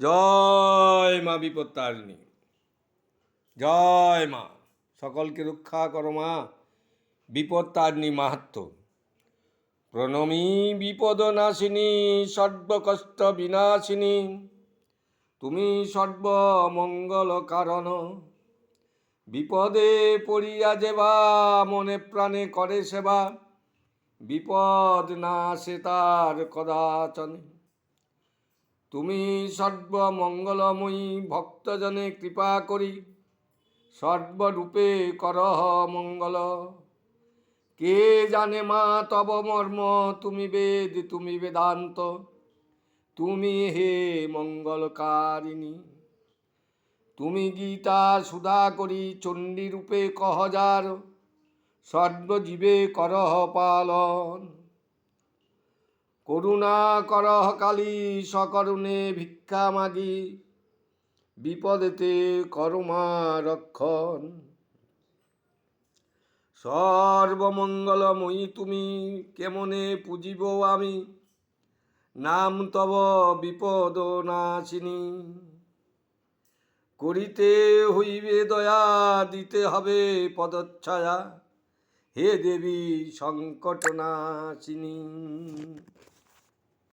জয় মা বিপত্তারিণী। জয় মা। সকলকে রক্ষা করো মা। বিপত্তারিণী মাহাত্ম। প্রণমী বিপদ নাশিনী সর্বকষ্ট বিনাশিনী। তুমি সর্বমঙ্গল কারণ বিপদে পড়িয়া যেবা, মনে প্রাণে করে সেবা। বিপদ না সে তার কদাচনে। তুমি সর্বমঙ্গলময়ী ভক্তজনে কৃপা করি। সর্বরূপে করহ মঙ্গল। কে জানে মা, তব মর্ম, তুমি বেদ, তুমি বেদান্ত। তুমি হে মঙ্গলকারিণী। তুমি গীতা সুধা করি চণ্ডী রূপে কহজার। সর্বজীবে করহ পালন। করুণা করহ কালী সকরুণে ভিক্ষা মাগি। বিপদেতে করমা রক্ষণ। সর্বমঙ্গলময়ী তুমি, কেমনে পুজিব আমি? নাম তব বিপদ নাশিনী। করিতে হইবে দয়া, দিতে হবে পদচ্ছায়া। হে দেবী, সংকট নাশিনী।